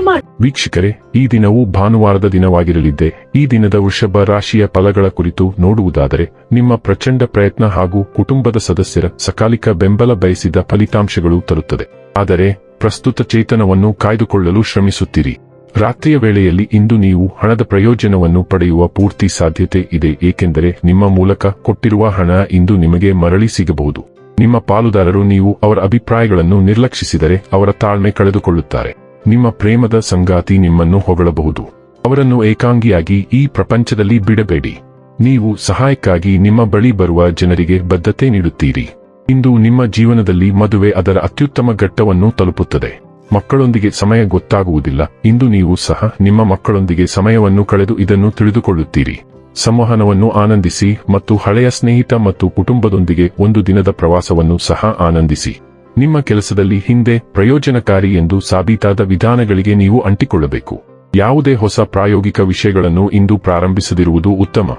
ಮಾಡಿ ವೀಕ್ಷಕರೇ, ಈ ದಿನವು ಭಾನುವಾರದ ದಿನವಾಗಿರಲಿದ್ದೆ, ಈ ದಿನದ ವೃಷಭ ರಾಶಿಯ ಫಲಗಳ ಕುರಿತು ನೋಡುವುದಾದರೆ, ನಿಮ್ಮ ಪ್ರಚಂಡ ಪ್ರಯತ್ನ ಹಾಗೂ ಕುಟುಂಬದ ಸದಸ್ಯರ ಸಕಾಲಿಕ ಬೆಂಬಲ ಬಯಸಿದ ಫಲಿತಾಂಶಗಳು ತರುತ್ತದೆ. ಆದರೆ, ಪ್ರಸ್ತುತ ಚೇತನವನ್ನು ಕಾಯ್ದುಕೊಳ್ಳಲು ಶ್ರಮಿಸುತ್ತೀರಿ. ರಾತ್ರಿಯ ವೇಳೆಯಲ್ಲಿ ಇಂದು ನೀವು ಹಣದ ಪ್ರಯೋಜನವನ್ನು ಪಡೆಯುವ ಪೂರ್ತಿ ಸಾಧ್ಯತೆ ಇದೆ, ಏಕೆಂದರೆ ನಿಮ್ಮ ಮೂಲಕ ಕೊಟ್ಟಿರುವ ಹಣ ಇಂದು ನಿಮಗೆ ಮರಳಿ ಸಿಗಬಹುದು. ನಿಮ್ಮ ಪಾಲುದಾರರು ನೀವು ಅವರ ಅಭಿಪ್ರಾಯಗಳನ್ನು ನಿರ್ಲಕ್ಷಿಸಿದರೆ ಅವರ ತಾಳ್ಮೆ ಕಳೆದುಕೊಳ್ಳುತ್ತಾರೆ. ನಿಮ್ಮ ಪ್ರೇಮದ ಸಂಗಾತಿ ನಿಮ್ಮನ್ನು ಹೊಗಳಬಹುದು. ಅವರನ್ನು ಏಕಾಂಗಿಯಾಗಿ ಈ ಪ್ರಪಂಚದಲ್ಲಿ ಬಿಡಬೇಡಿ. ನೀವು ಸಹಾಯಕ್ಕಾಗಿ ನಿಮ್ಮ ಬಳಿ ಬರುವ ಜನರಿಗೆ ಬದ್ಧತೆ ನೀಡುತ್ತೀರಿ. ಇಂದು ನಿಮ್ಮ ಜೀವನದಲ್ಲಿ ಮದುವೆ ಅದರ ಅತ್ಯುತ್ತಮ ಘಟ್ಟವನ್ನು ತಲುಪುತ್ತದೆ. ಮಕ್ಕಳೊಂದಿಗೆ ಸಮಯ ಗೊತ್ತಾಗುವುದಿಲ್ಲ. ಇಂದು ನೀವು ಸಹ ನಿಮ್ಮ ಮಕ್ಕಳೊಂದಿಗೆ ಸಮಯವನ್ನು ಕಳೆದು ಇದನ್ನು ತಿಳಿದುಕೊಳ್ಳುತ್ತೀರಿ. ಸಂವಹನವನ್ನು ಆನಂದಿಸಿ ಮತ್ತು ಹಳೆಯ ಸ್ನೇಹಿತ ಮತ್ತು ಕುಟುಂಬದೊಂದಿಗೆ ಒಂದು ದಿನದ ಪ್ರವಾಸವನ್ನು ಸಹ ಆನಂದಿಸಿ. ನಿಮ್ಮ ಕೆಲಸದಲ್ಲಿ ಹಿಂದೆ ಪ್ರಯೋಜನಕಾರಿ ಎಂದು ಸಾಬೀತಾದ ವಿಧಾನಗಳಿಗೆ ನೀವು ಅಂಟಿಕೊಳ್ಳಬೇಕು. ಯಾವುದೇ ಹೊಸ ಪ್ರಾಯೋಗಿಕ ವಿಷಯಗಳನ್ನು ಇಂದು ಪ್ರಾರಂಭಿಸದಿರುವುದು ಉತ್ತಮ.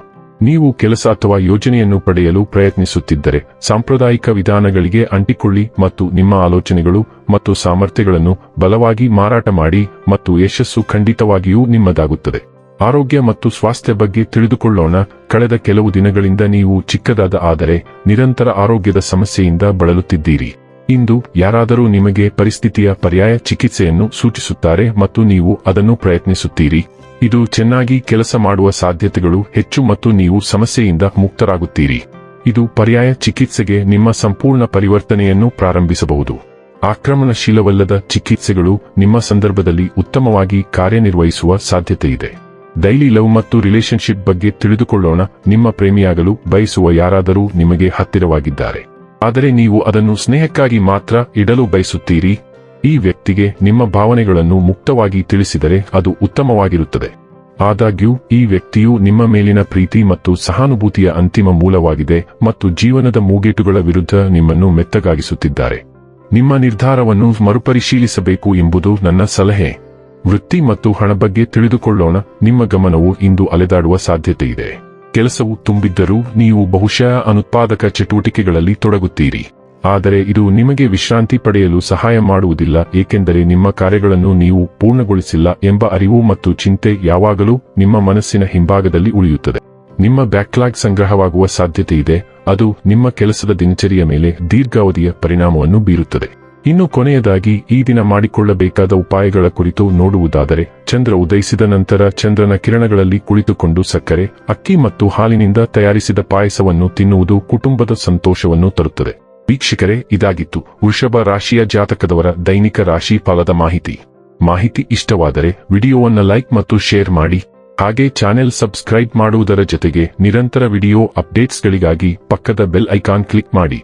ನೀವು ಕೆಲಸ ಅಥವಾ ಯೋಜನೆಯನ್ನು ಪಡೆಯಲು ಪ್ರಯತ್ನಿಸುತ್ತಿದ್ದರೆ ಸಾಂಪ್ರದಾಯಿಕ ವಿಧಾನಗಳಿಗೆ ಅಂಟಿಕೊಳ್ಳಿ ಮತ್ತು ನಿಮ್ಮ ಆಲೋಚನೆಗಳು ಮತ್ತು ಸಾಮರ್ಥ್ಯಗಳನ್ನು ಬಲವಾಗಿ ಮಾರಾಟ ಮಾಡಿ ಮತ್ತು ಯಶಸ್ಸು ಖಂಡಿತವಾಗಿಯೂ ನಿಮ್ಮದಾಗುತ್ತದೆ. ಆರೋಗ್ಯ ಮತ್ತು ಸ್ವಾಸ್ಥ್ಯ ಬಗ್ಗೆ ತಿಳಿದುಕೊಳ್ಳೋಣ. ಕಳೆದ ಕೆಲವು ದಿನಗಳಿಂದ ನೀವು ಚಿಕ್ಕದಾದ ಆದರೆ ನಿರಂತರ ಆರೋಗ್ಯದ ಸಮಸ್ಯೆಯಿಂದ ಬಳಲುತ್ತಿದ್ದೀರಿ. ಇಂದು ಯಾರಾದರೂ ನಿಮಗೆ ಪರಿಸ್ಥಿತಿಯ ಪರ್ಯಾಯ ಚಿಕಿತ್ಸೆಯನ್ನು ಸೂಚಿಸುತ್ತಾರೆ ಮತ್ತು ನೀವು ಅದನ್ನು ಪ್ರಯತ್ನಿಸುತ್ತೀರಿ. ಇದು ಚೆನ್ನಾಗಿ ಕೆಲಸ ಮಾಡುವ ಸಾಧ್ಯತೆಗಳು ಹೆಚ್ಚು ಮತ್ತು ನೀವು ಸಮಸ್ಯೆಯಿಂದ ಮುಕ್ತರಾಗುತ್ತೀರಿ. ಇದು ಪರ್ಯಾಯ ಚಿಕಿತ್ಸೆಗೆ ನಿಮ್ಮ ಸಂಪೂರ್ಣ ಪರಿವರ್ತನೆಯನ್ನು ಪ್ರಾರಂಭಿಸಬಹುದು. ಆಕ್ರಮಣಶೀಲವಲ್ಲದ ಚಿಕಿತ್ಸೆಗಳು ನಿಮ್ಮ ಸಂದರ್ಭದಲ್ಲಿ ಉತ್ತಮವಾಗಿ ಕಾರ್ಯನಿರ್ವಹಿಸುವ ಸಾಧ್ಯತೆಯಿದೆ ಡೈಲಿ ಲವ್ ಮತ್ತು ರಿಲೇಶನ್ಶಿಪ್ ಬಗ್ಗೆ ತಿಳಿದುಕೊಳ್ಳೋಣ. ನಿಮ್ಮ ಪ್ರೇಮಿಯಾಗಲು ಬಯಸುವ ಯಾರಾದರೂ ನಿಮಗೆ ಹತ್ತಿರವಾಗಿದ್ದಾರೆ. ಆದರೆ ನೀವು ಅದನ್ನು ಸ್ನೇಹಕ್ಕಾಗಿ ಮಾತ್ರ ಇಡಲು ಬಯಸುತ್ತೀರಿ. ಈ ವ್ಯಕ್ತಿಗೆ ನಿಮ್ಮ ಭಾವನೆಗಳನ್ನು ಮುಕ್ತವಾಗಿ ತಿಳಿಸಿದರೆ ಅದು ಉತ್ತಮವಾಗಿರುತ್ತದೆ. ಆದಾಗ್ಯೂ, ಈ ವ್ಯಕ್ತಿಯು ನಿಮ್ಮ ಮೇಲಿನ ಪ್ರೀತಿ ಮತ್ತು ಸಹಾನುಭೂತಿಯ ಅಂತಿಮ ಮೂಲವಾಗಿದೆ ಮತ್ತು ಜೀವನದ ಮೂಗೇಟುಗಳ ವಿರುದ್ಧ ನಿಮ್ಮನ್ನು ಮೆತ್ತಗಾಗಿಸುತ್ತಿದ್ದಾರೆ. ನಿಮ್ಮ ನಿರ್ಧಾರವನ್ನು ಮರುಪರಿಶೀಲಿಸಬೇಕು ಎಂಬುದು ನನ್ನ ಸಲಹೆ. ವೃತ್ತಿ ಮತ್ತು ಹಣ ಬಗ್ಗೆ ತಿಳಿದುಕೊಳ್ಳೋಣ. ನಿಮ್ಮ ಗಮನವು ಇಂದು ಅಲೆದಾಡುವ ಸಾಧ್ಯತೆಯಿದೆ. ಕೆಲಸವು ತುಂಬಿದ್ದರೂ ನೀವು ಬಹುಶಃ ಅನುತ್ಪಾದಕ ಚಟುವಟಿಕೆಗಳಲ್ಲಿ ತೊಡಗುತ್ತೀರಿ. ಆದರೆ ಇದು ನಿಮಗೆ ವಿಶ್ರಾಂತಿ ಪಡೆಯಲು ಸಹಾಯ ಮಾಡುವುದಿಲ್ಲ, ಏಕೆಂದರೆ ನಿಮ್ಮ ಕಾರ್ಯಗಳನ್ನು ನೀವು ಪೂರ್ಣಗೊಳಿಸಿಲ್ಲ ಎಂಬ ಅರಿವು ಮತ್ತು ಚಿಂತೆ ಯಾವಾಗಲೂ ನಿಮ್ಮ ಮನಸ್ಸಿನ ಹಿಂಭಾಗದಲ್ಲಿ ಉಳಿಯುತ್ತದೆ. ನಿಮ್ಮ ಬ್ಯಾಕ್ಲಾಗ್ ಸಂಗ್ರಹವಾಗುವ ಸಾಧ್ಯತೆಯಿದೆ, ಅದು ನಿಮ್ಮ ಕೆಲಸದ ದಿನಚರಿಯ ಮೇಲೆ ದೀರ್ಘಾವಧಿಯ ಪರಿಣಾಮವನ್ನು ಬೀರುತ್ತದೆ. ಇನ್ನು ಕೊನೆಯದಾಗಿ ಈ ದಿನ ಮಾಡಿಕೊಳ್ಳಬೇಕಾದ ಉಪಾಯಗಳ ಕುರಿತು ನೋಡುವುದಾದರೆ, ಚಂದ್ರ ಉದಯಿಸಿದ ನಂತರ ಚಂದ್ರನ ಕಿರಣಗಳಲ್ಲಿ ಕುಳಿತುಕೊಂಡು ಸಕ್ಕರೆ, ಅಕ್ಕಿ ಮತ್ತು ಹಾಲಿನಿಂದ ತಯಾರಿಸಿದ ಪಾಯಸವನ್ನು ತಿನ್ನುವುದು ಕುಟುಂಬದ ಸಂತೋಷವನ್ನು ತರುತ್ತದೆ. ವೀಕ್ಷಕರೇ, ಇದಾಗಿತ್ತು ವೃಷಭ ರಾಶಿಯ ಜಾತಕದವರ ದೈನಿಕ ರಾಶಿ ಫಲದ ಮಾಹಿತಿ. ಮಾಹಿತಿ ಇಷ್ಟವಾದರೆ ವಿಡಿಯೋವನ್ನು ಲೈಕ್ ಮತ್ತು ಶೇರ್ ಮಾಡಿ, ಹಾಗೆ ಚಾನೆಲ್ ಸಬ್ಸ್ಕ್ರೈಬ್ ಮಾಡುವುದರ ಜೊತೆಗೆ ನಿರಂತರ ವಿಡಿಯೋ ಅಪ್ಡೇಟ್ಸ್ಗಳಿಗಾಗಿ ಪಕ್ಕದ ಬೆಲ್ ಐಕಾನ್ ಕ್ಲಿಕ್ ಮಾಡಿ.